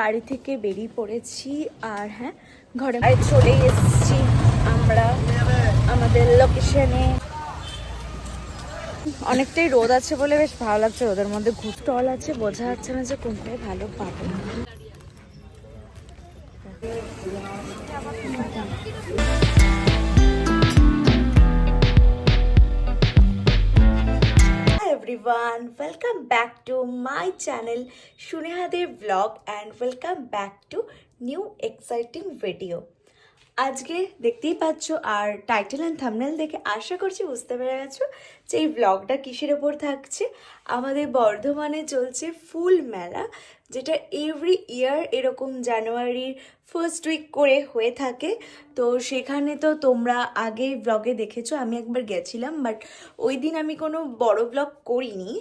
বাড়ি থেকে বেরিয়ে পড়েছি আর হ্যাঁ ঘরে চলে এসেছি আমরা। আমাদের লোকেশনে অনেকটাই রোদ আছে বলে বেশ ভালো লাগছে রোদের মধ্যে ঘুরটল আছে বোঝা যাচ্ছে না যে কোনটাই ভালো পাবো। Hi everyone, welcome back to my channel সুনেহাদের vlog and welcome back to new exciting video আজকে দেখতেই পাচ্ছ আর টাইটেল অ্যান্ড থামনেল দেখে আশা করছি বুঝতে পেরে গেছো যে এই ব্লগটা কিসের ওপর থাকছে। আমাদের বর্ধমানে চলছে ফুল মেলা যেটা এভরি ইয়ার এরকম জানুয়ারির ফার্স্ট উইক করে হয়ে থাকে। তো সেখানে তো তোমরা আগে ব্লগে দেখেছ, আমি একবার গেছিলাম বাট ওই দিন আমি কোনো বড় ব্লগ করিনি।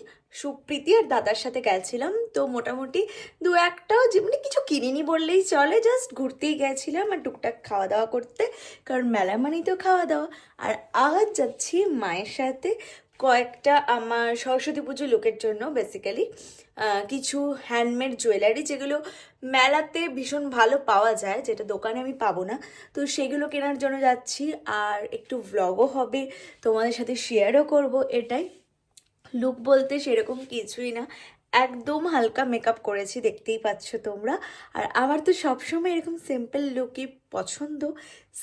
সুপ্রীতি আর দাদার সাথে গেছিলাম, তো মোটামুটি দু একটাও যেমনি কিছু কিনিনি বললেই চলে জাস্ট ঘুরতেই গেছিলাম আর টুকটাক খাওয়া দাওয়া করতে, কারণ মেলা মানেই তো খাওয়া দাওয়া। আর আজ যাচ্ছি মায়ের সাথে কয়েকটা আমার সরস্বতী পুজো লোকের জন্য বেসিক্যালি কিছু হ্যান্ডমেড জুয়েলারি যেগুলো মেলাতে ভীষণ ভালো পাওয়া যায়, যেটা দোকানে আমি পাবো না। তো সেগুলো কেনার জন্য যাচ্ছি, আর একটু ভ্লগও হবে, তোমাদের সাথে শেয়ারও করব, এটাই। লুক বলতে সেরকম কিছুই না। একদম হালকা মেকআপ করেছি, দেখতেই পাচ্ছ তোমরা। আর আমার তো সবসময় এরকম সিম্পল লুকই পছন্দ।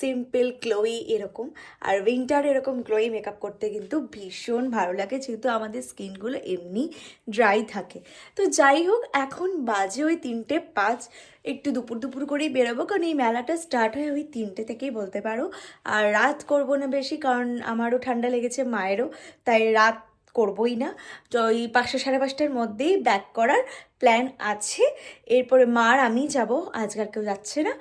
সিম্পল গ্লোই এরকম। আর উইন্টার এরকম গ্লোই মেকআপ করতে কিন্তু ভীষণ ভালো লাগে, যেহেতু আমাদের স্কিনগুলো এমনি ড্রাই থাকে। তো যাই হোক, এখন বাজে ওই তিনটে পাঁচ। একটু দুপুর দুপুর করেই বেরোবো, কারণ এই মেলাটা স্টার্ট হয় ওই তিনটে থেকেই বলতে পারো। আর রাত করব না বেশি, কারণ আমারও ঠান্ডা লেগেছে মায়েরও। তাই রাত করবই না। তো ওই পাঁচটা সাড়ে পাঁচটার মধ্যেই ব্যাক করার প্ল্যান আছে। এরপরে মার আমি যাব আজকাল কেউ যাচ্ছে না।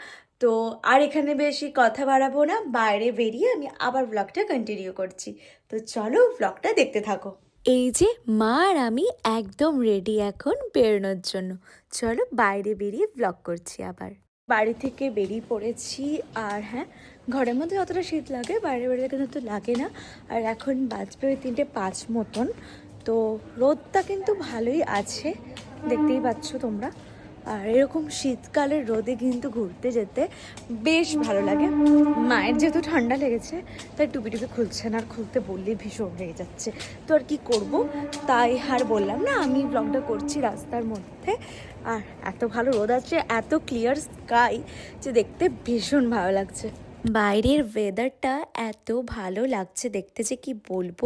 তো আর এখানে বেশি কথা বাড়াবো না বাইরে বেরিয়ে আমি আবার ব্লগটা কন্টিনিউ করছি। তো চলো ব্লগটা দেখতে থাকো। এই যে মা আর আমি একদম রেডি এখন বেরোনোর জন্য। চলো বাইরে বেরিয়ে ব্লগ করছি আবার। বাড়ি থেকে বেরিয়ে পড়েছি আর হ্যাঁ ঘরের মধ্যে অতটা শীত লাগে বাইরে বেরিয়ে কিন্তু তো লাগে না। আর এখন বাজবে ওই তিনটে পাঁচ মতন তো রোদটা কিন্তু ভালোই আছে দেখতেই পাচ্ছ তোমরা। আর এরকম শীতকালের রোদে কিন্তু ঘুরতে যেতে বেশ ভালো লাগে। মায়ের যেহেতু ঠান্ডা লেগেছে তাই টুপি টুপি খুলছে না আর খুলতে বললেই ভীষণ লেগে যাচ্ছে। তো আর কি করব? তাই আর বললাম না আমি ব্লগটা করছি রাস্তার মধ্যে। আর এত ভালো রোদ আছে এত ক্লিয়ার স্কাই যে দেখতে ভীষণ ভালো লাগছে। বাইরের ওয়েদারটা এত ভালো লাগছে দেখতে যে কি বলব,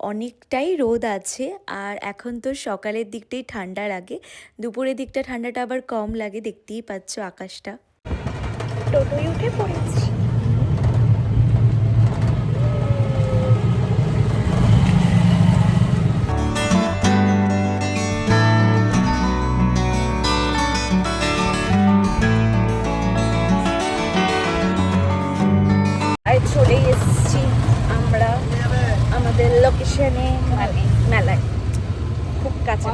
অনেকটাই রোদ আছে আর এখন তো সকালের দিকটাই ঠান্ডা লাগে। দুপুরের দিকটা ঠান্ডাটা আবার কম লাগে, দেখতেই পাচ্ছ আকাশটা। টোটোই উঠে পড়েছি। চলে এসেছি আমরা আমাদের লোকেশনে মানে মেলায়। খুব কাছে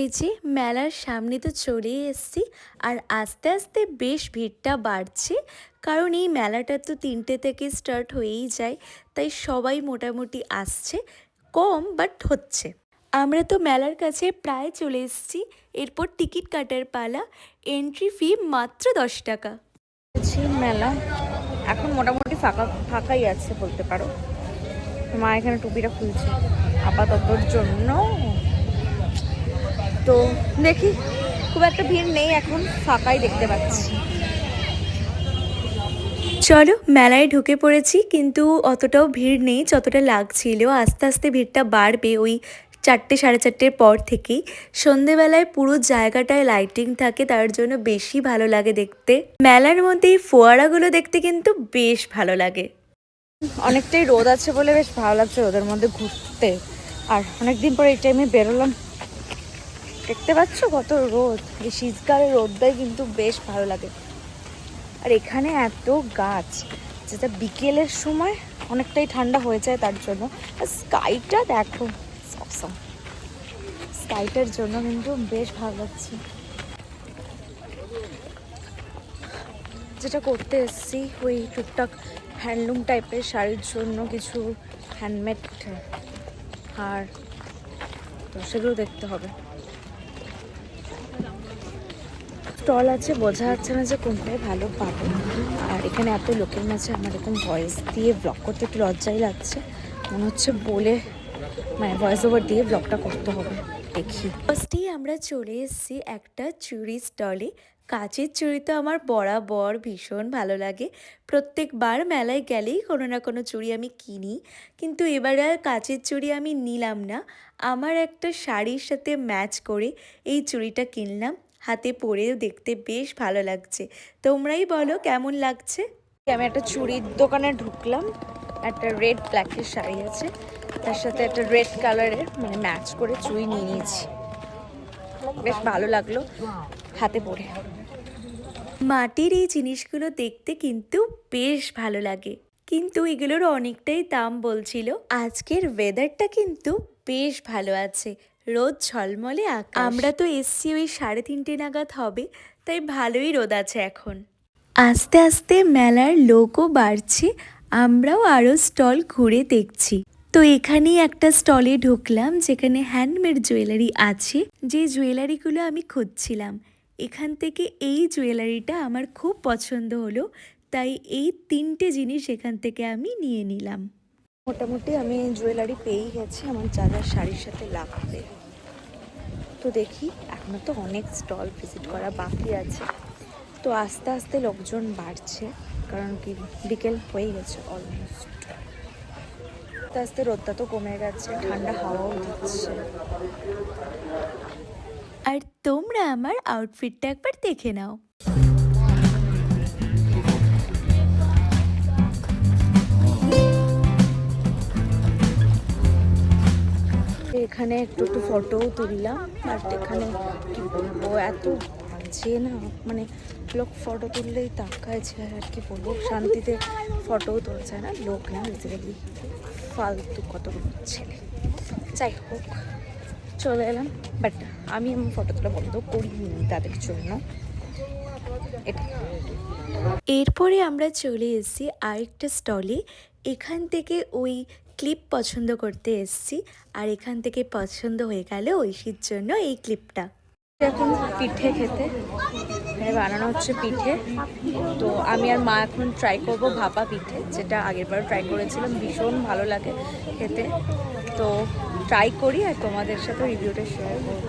এই যে মেলার সামনে তো চলেই এসেছি আর আস্তে আস্তে বেশ ভিড়টা বাড়ছে কারণ এই মেলাটা তো তিনটে থেকে স্টার্ট হয়েই যায় তাই সবাই মোটামুটি আসছে কম বাট হচ্ছে। আমরা তো মেলার কাছে প্রায় চলে এসেছি এরপর টিকিট কাটার পালা এন্ট্রি ফি মাত্র দশ টাকা। মেলা। এখন মোটামুটি ফাঁকা ফাঁকাই আছে বলতে পারো। মা এখানে টুপিটা খুলছে আপাততর জন্য। তো দেখি, খুব একটা ভিড় নেই এখন, ফাঁকাই দেখতে পাচ্ছি। চলো, মেলায় ঢুকে পড়েছি, কিন্তু অতটাও ভিড় নেই, যতটা লাগছিল। আস্তে আস্তে ভিড়টা বাড়বে, ওই চারটে সাড়ে চারটের পর থেকেই সন্ধেবেলায় পুরো জায়গাটায় লাইটিং থাকে, তার জন্য বেশি ভালো লাগে দেখতে। মেলার মধ্যে এই ফোয়ারাগুলো দেখতে কিন্তু বেশ ভালো লাগে। অনেকটাই রোদ আছে বলে বেশ ভালো লাগছে রোদের মধ্যে ঘুরতে। আর অনেকদিন পরে এই টাইমে বেরোলাম। দেখতে পাচ্ছ কত রোদ? এই শীতকালে রোদটাই কিন্তু বেশ ভালো লাগে। আর এখানে এত গাছ, যেটা বিকেলের সময় অনেকটাই ঠান্ডা হয়ে যায় তার জন্য। স্কাইটা দেখো সবসম স্কাইটার জন্য কিন্তু বেশ ভালো লাগছে। যেটা করতে এসেছি, ওই টুকটাক হ্যান্ডলুম টাইপের শাড়ির জন্য কিছু হ্যান্ডমেড আর তো সেগুলো দেখতে হবে। স্টল আছে, বোঝা যাচ্ছে না যে কোনটায় ভালো পাবো। আর এখানে এত লোকের মাঝে আমার এরকম ভয়েস দিয়ে ব্লগ করতে একটু লজ্জাই লাগছে। মনে হচ্ছে বলে মানে ভয়েস ওভার দিয়ে ব্লগটা করতে হবে, দেখি। ফার্স্টেই আমরা চলে এসেছি একটা চুড়ি স্টলে কাচের চুড়ি তো আমার বরাবর ভীষণ ভালো লাগে। প্রত্যেকবার মেলায় গেলেই কোনো না কোনো চুড়ি আমি কিনি। কিন্তু এবার আর কাচের চুড়ি আমি নিলাম না। আমার একটা শাড়ির সাথে ম্যাচ করে এই চুড়িটা কিনলাম। হাতে পরেও দেখতে বেশ ভালো লাগছে। তোমরাই বলো কেমন লাগছে? আমি একটা চুড়ির দোকানে ঢুকলাম। একটা রেড ব্ল্যাকের শাড়ি আছে। তার সাথে একটা রেড কালারের মানে ম্যাচ করে চুই নিয়ে নিয়েছি। বেশ ভালো লাগল হাতে পরে। মাটির এই জিনিসগুলো দেখতে কিন্তু বেশ ভালো লাগে। কিন্তু এগুলোর অনেকটাই দাম বলছিল। আজকের ওয়েদারটা কিন্তু বেশ ভালো আছে। রোদ ঝলমলে আকাশ। আমরা তো এসছি ওই সাড়ে তিনটে নাগাদ হবে তাই ভালোই রোদ আছে এখন। আস্তে আস্তে মেলার লোকও বাড়ছে। আমরাও আরও স্টল ঘুরে দেখছি। তো এখানেই একটা স্টলে ঢুকলাম, যেখানে হ্যান্ডমেড জুয়েলারি আছে। যে জুয়েলারিগুলো আমি খুঁজছিলাম, এখান থেকে এই জুয়েলারিটা আমার খুব পছন্দ হলো, তাই এই তিনটে জিনিস এখান থেকে আমি নিয়ে নিলাম। মোটামুটি আমি জুয়েলারি পেয়েই গেছি, আমার যা শাড়ির সাথে লাগবে। তো দেখি এখনও তো অনেক স্টল ভিজিট করা বাকি আছে। তো আস্তে আস্তে লোকজন বাড়ছে। কারণ কি বিকেল হয়ে গেছে অলমোস্ট আস্তে আস্তে রোদটা তো কমে গেছে ঠান্ডা হাওয়াও দিচ্ছে। আর তোমরা আমার আউটফিটটা একবার দেখে নাও। এখানে একটু একটু ফটোও তুললাম বাট এখানে কি বলব এত বাজে না মানে লোক ফটো তুললেই তাকাইছে আর কি বলব, শান্তিতে ফটোও তোলা যায় না, লোক না বেসিক্যালি ফালতু কতগুলো ছেলে। যাই হোক, চলে এলাম। বাট আমি আমার ফটো তোলা বন্ধ করিনি তাদের জন্য। এটা। এরপরে আমরা চলে এসেছি আরেকটা স্টলে এখান থেকে ওই ক্লিপ পছন্দ করতে এসেছি। আর এখান থেকে পছন্দ হয়ে গেল ঐশীর জন্য এই ক্লিপটা এখন পিঠে খেতে। এখানে বানানো হচ্ছে পিঠে। তো আমি আর মা এখন ট্রাই করব ভাপা পিঠে, যেটা আগেরবার ট্রাই করেছিলাম, ভীষণ ভালো লাগে খেতে। তো ট্রাই করি আর তোমাদের সাথে রিভিউটা শেয়ার করব।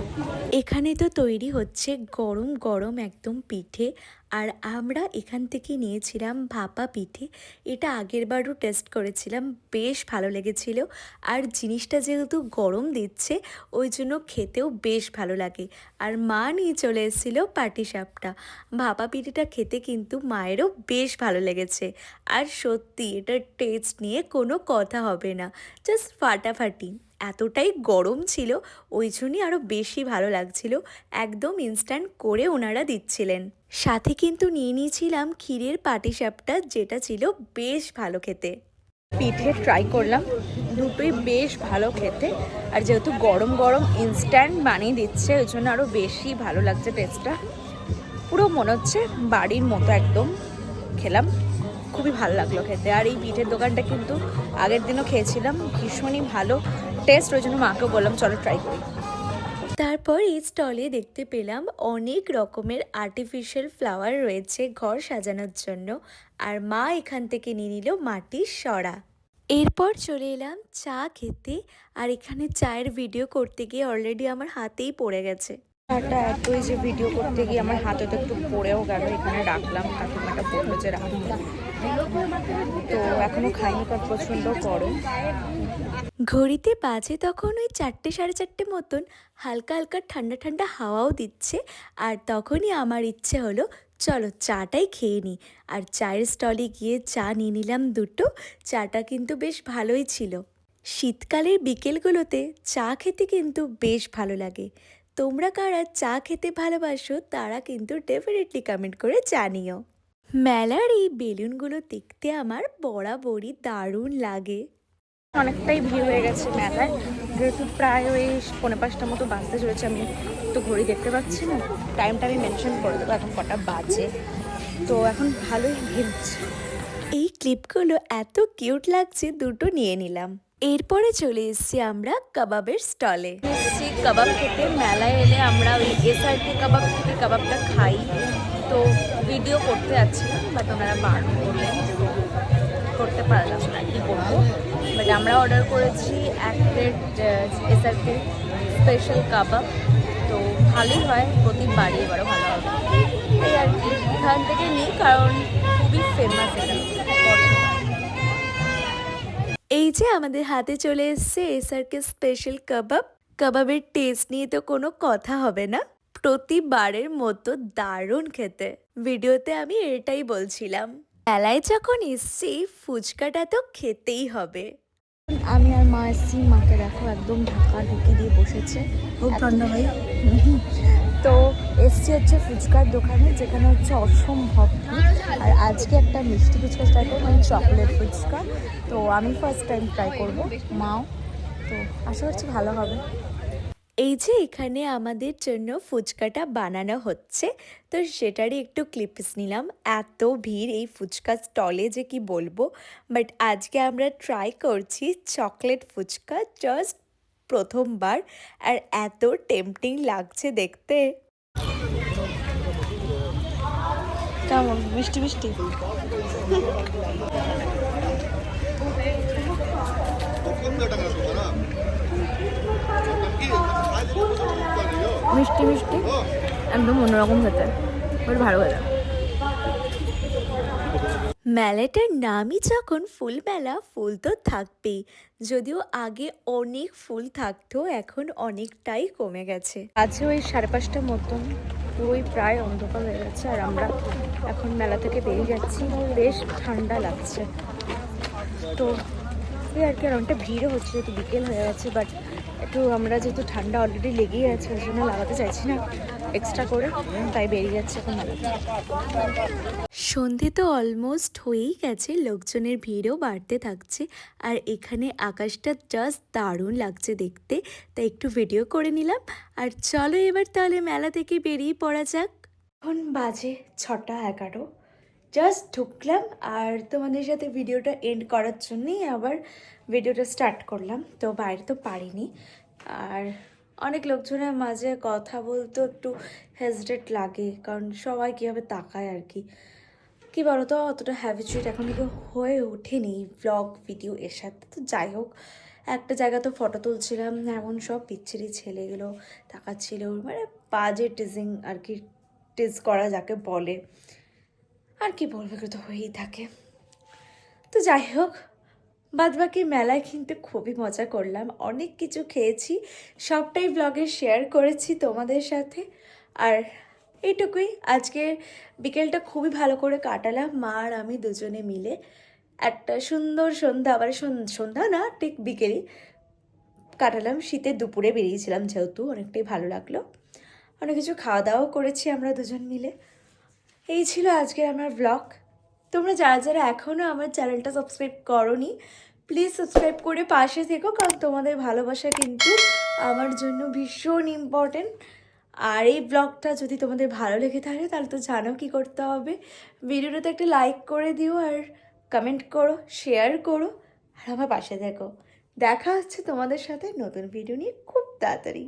এখানে তো তৈরি হচ্ছে গরম গরম একদম পিঠে, আর আমরা এখান থেকে নিয়েছিলাম ভাপা পিঠে। এটা আগেরবারও টেস্ট করেছিলাম, বেশ ভালো লেগেছিল। আর জিনিসটা যেহেতু গরম দিচ্ছে, ওই জন্য খেতেও বেশ ভালো লাগে। আর মা নিয়ে চলে এসেছিল পাটিসাপটা ভাপা পিঠেটা খেতে কিন্তু মায়েরও বেশ ভালো লেগেছে। আর সত্যি এটার টেস্ট নিয়ে কোনো কথা হবে না জাস্ট ফাটাফাটি। এতটাই গরম ছিল, ওই জন্যই আরও বেশি ভালো লাগছিল। একদম ইনস্ট্যান্ট করে ওনারা দিচ্ছিলেন। সাথে কিন্তু নিয়ে নিয়েছিলাম ক্ষীরের পাটিসাপটা, যেটা ছিল বেশ ভালো খেতে। পিঠে ট্রাই করলাম, দুটোই বেশ ভালো খেতে। আর যেহেতু গরম গরম ইনস্ট্যান্ট বানিয়ে দিচ্ছে, ওই জন্য আরও বেশি ভালো লাগছে টেস্টটা পুরো মনে হচ্ছে বাড়ির মতো একদম খেলাম। খুবই ভালো লাগল খেতে। আর এই পিঠের দোকানটা কিন্তু আগের দিনও খেয়েছিলাম, ভীষণই ভালো। টেস্ট, ওই জন্য মাকেও বললাম, চলো ট্রাই করি। তারপর এই স্টলে দেখতে পেলাম অনেক রকমের আর্টিফিশিয়াল ফ্লাওয়ার রয়েছে ঘর সাজানোর জন্য। আর মা এখান থেকে নিয়ে নিল মাটির সরা এরপর চলে এলাম চা খেতে। আর এখানে চায়ের ভিডিও করতে গিয়ে অলরেডি আমার হাতেই পড়ে গেছে। এতই যে ভিডিও করতে গিয়ে আমার হাতে তো একটু পড়েও গেল, এখানে রাখলাম কাকিমাটা যে তো এখনও খাইনি প্রচণ্ড ঘড়িতে বাজে তখন ওই চারটে, সাড়ে চারটে মতন, হালকা হালকা ঠান্ডা ঠান্ডা হাওয়াও দিচ্ছে, আর তখনই আমার ইচ্ছে হলো, চলো চাটাই খেয়ে নিই আর চায়ের স্টলে গিয়ে চা নিয়ে নিলাম দুটো, চাটা কিন্তু বেশ ভালোই ছিল। শীতকালের বিকেলগুলোতে চা খেতে কিন্তু বেশ ভালো লাগে। তোমরা কারা চা খেতে ভালোবাসো তারা কিন্তু ডেফিনেটলি কমেন্ট করে জানিও। মেলার এই বেলুনগুলো দেখতে আমার বরাবরই দারুণ লাগে। অনেকটাই ভিড় হয়ে গেছে মেলায় যেহেতু প্রায় ওই পৌনে পাঁচটা মতো বাজতে চলেছে আমি তো ঘড়ি দেখতে পাচ্ছি না। টাইমটা আমি মেনশন করে দেবো এখন কটা বাজে। তো এখন ভালোই ভিড় হচ্ছে। এই ক্লিপগুলো এত কিউট লাগছে দুটো নিয়ে নিলাম। এরপরে চলে এসেছি আমরা কাবাবের স্টলে। কাবাব খেতে। মেলায় এলে আমরা ওই এসআরকে কাবাব থেকে কাবাবটা খাই। তো ভিডিও করতে যাচ্ছিলাম বাট ওনারা বারণ করলেন করতে পারলাম না, কি করব? বাট আমরা অর্ডার করেছি এক প্লেট এসআরকে স্পেশাল কাবাব। তো ভালোই হয়, প্রতিবারই এবারও ভালো হবে। এই আর কি, এখান থেকে নিই, কারণ খুবই ফেমাস এটা। এই যে আমাদের হাতে চলে এসছে এসআরকে স্পেশাল কাবাব কাবাবের টেস্ট নিয়ে তো কোনো কথা হবে না। প্রতিবারের মতো দারুণ খেতে। ভিডিওতে আমি এটাই বলছিলাম। মেলায় যখন এসছি ফুচকাটা তো খেতেই হবে। আমি আর মা এসছি মাকে দেখো একদম ঢাকা ঢুকি দিয়ে বসেছে। খুব ঠান্ডা ভাই। এসছি হচ্ছে ফুচকার দোকানে, যেখানে হচ্ছে অসম্ভব আর আজকে একটা মিষ্টি ফুচকা ট্রাই করব মানে চকলেট ফুচকা। তো আমি ফার্স্ট টাইম ট্রাই করব, মাও। তো আশা করছি ভালো হবে। এই যে এখানে আমাদের জন্য ফুচকাটা বানানো হচ্ছে, তো সেটারই একটু ক্লিপস নিলাম। এত ভিড় এই ফুচকা স্টলে যে কি বলব? বাট আজকে আমরা ট্রাই করছি চকলেট ফুচকা জাস্ট প্রথমবার। আর এত টেম্পটিং লাগছে দেখতে। কেমন? মিষ্টি মিষ্টি? মিষ্টি মিষ্টি? একদম অন্যরকম খেতে। বেশ ভালো খেতে। মেলাটার নামই যখন ফুল মেলা ফুল তো থাকবেই। যদিও আগে অনেক ফুল থাকতো এখন অনেকটাই কমে গেছে। আছে ওই সাড়ে পাঁচটার মতন পুরোই প্রায় অন্ধকার হয়ে গেছে আর আমরা এখন মেলা থেকে বেরিয়ে যাচ্ছি। বেশ ঠান্ডা লাগছে। তো এই আর কি, আর অনেকটা ভিড়ও হচ্ছে যেহেতু বিকেল হয়ে গেছে বাট একটু আমরা যেহেতু ঠান্ডা অলরেডি লেগেই আছে ওই জন্য লাগাতে চাইছি না। এক্সট্রা করে তাই বেরিয়ে যাচ্ছে এখন সন্ধে তো অলমোস্ট হয়েই গেছে লোকজনের ভিড়ও বাড়তে থাকছে আর এখানে আকাশটা জাস্ট দারুণ লাগছে দেখতে তাই একটু ভিডিও করে নিলাম। আর চলো এবার তাহলে মেলা থেকে বেরিয়ে পড়া যাক। এখন বাজে ছটা এগারো জাস্ট ঢুকলাম আর তোমাদের সাথে ভিডিওটা এন্ড করার জন্যই আবার ভিডিওটা স্টার্ট করলাম, তো বাইরে তো পারিনি। আর অনেক লোকজনের মাঝে কথা বলতে একটু হেজিটেট লাগে, কারণ সবাই কীভাবে তাকায় আর কি। কী বলো তো অতটা হ্যাবিচুয়েট এখন থেকে হয়ে ওঠেনি ব্লগ ভিডিও এর সাথে। তো যাই হোক, একটা জায়গা তো ফটো তুলছিলাম, এমন সব বিচ্ছিরি ছেলেগুলো তাকাচ্ছিল মানে বাজে টিজিং আর কি টিজ করা যাকে বলে। আর কি বলবে তো হয়েই থাকে। তো যাই হোক বাদবাকি মেলায় কিন্তু খুবই মজা করলাম। অনেক কিছু খেয়েছি, সবটাই ব্লগে শেয়ার করেছি তোমাদের সাথে। আর এইটুকুই আজকে বিকেলটা খুবই ভালো করে কাটালাম, মা আর আমি দুজনে মিলে। একটা সুন্দর সন্ধ্যা, আবার সন- সন্ধ্যা না, ঠিক বিকেলই কাটালাম। শীতের দুপুরে বেরিয়েছিলাম যেহেতু, অনেকটাই ভালো লাগল। অনেক কিছু খাওয়া দাওয়াও করেছি আমরা দুজন মিলে। এই ছিল আজকের আমার ব্লগ তোমরা যারা যারা এখনও আমার চ্যানেলটা সাবস্ক্রাইব করনি প্লিজ সাবস্ক্রাইব করে পাশে থেকো, কারণ তোমাদের ভালোবাসা কিন্তু আমার জন্য ভীষণ ইম্পর্টেন্ট আর এই ব্লগটা যদি তোমাদের ভালো লেগে থাকে, তাহলে তো জানো কী করতে হবে। ভিডিওটাতে একটা লাইক করে দিও আর কমেন্ট করো শেয়ার করো, আর আমার পাশে দেখো দেখা হচ্ছে তোমাদের সাথে নতুন ভিডিও নিয়ে খুব তাড়াতাড়ি।